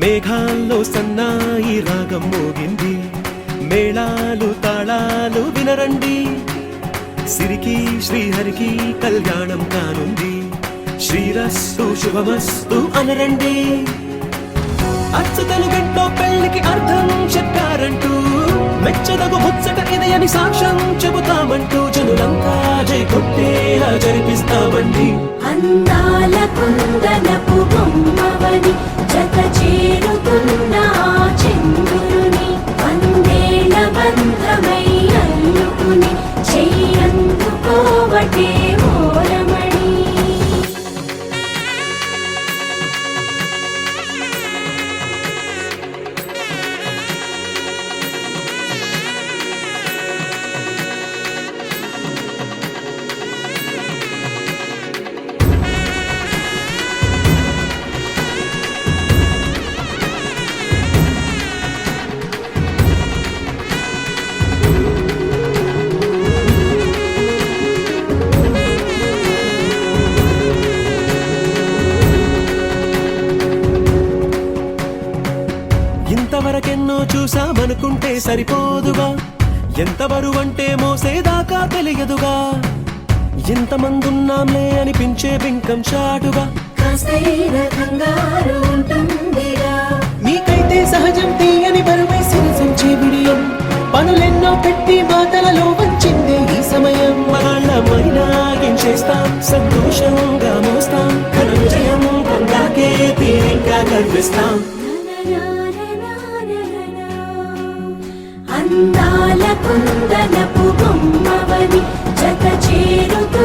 మేఘాల్లో సన్నాయి రాగం మోగింది. మేళాలు తాళాలు వినరండి. సిరికి శ్రీహరికి కళ్యాణం కానుంది. శ్రీరస్సు శుభమస్తు అనరండి. అచ్చతలు గంటో పెళ్ళికి అర్థం చెప్పారంటూ మెచ్చదగు ముచ్చట ఇదయని సాక్ష్యం చెబుతామంటూ జనులంతా జై కొట్టేలా జరిపిస్తామండి అంతా ఇంతవరకెన్నో చూసామనుకుంటే సరిపోదుగా. ఎంత బరువంటే మోసేదాకా తెలియదుగా. ఇంతమందున్నాంలే అనిపించే బింకం చాటుగా. మీకైతే సహజం తీయని బరువై సిరిసంచే బిడియం పనులెన్నో పెట్టి మాటలలో వంచిందే ఈ సమయం. వాళ్ళమైనా ఏం చేస్తాం? సంతోషంగా మోస్తాం. ఘన విజయం పొందాకే కనిపిస్తాం అందాల కుందనపు బొమ్మవని జత చేరుతూ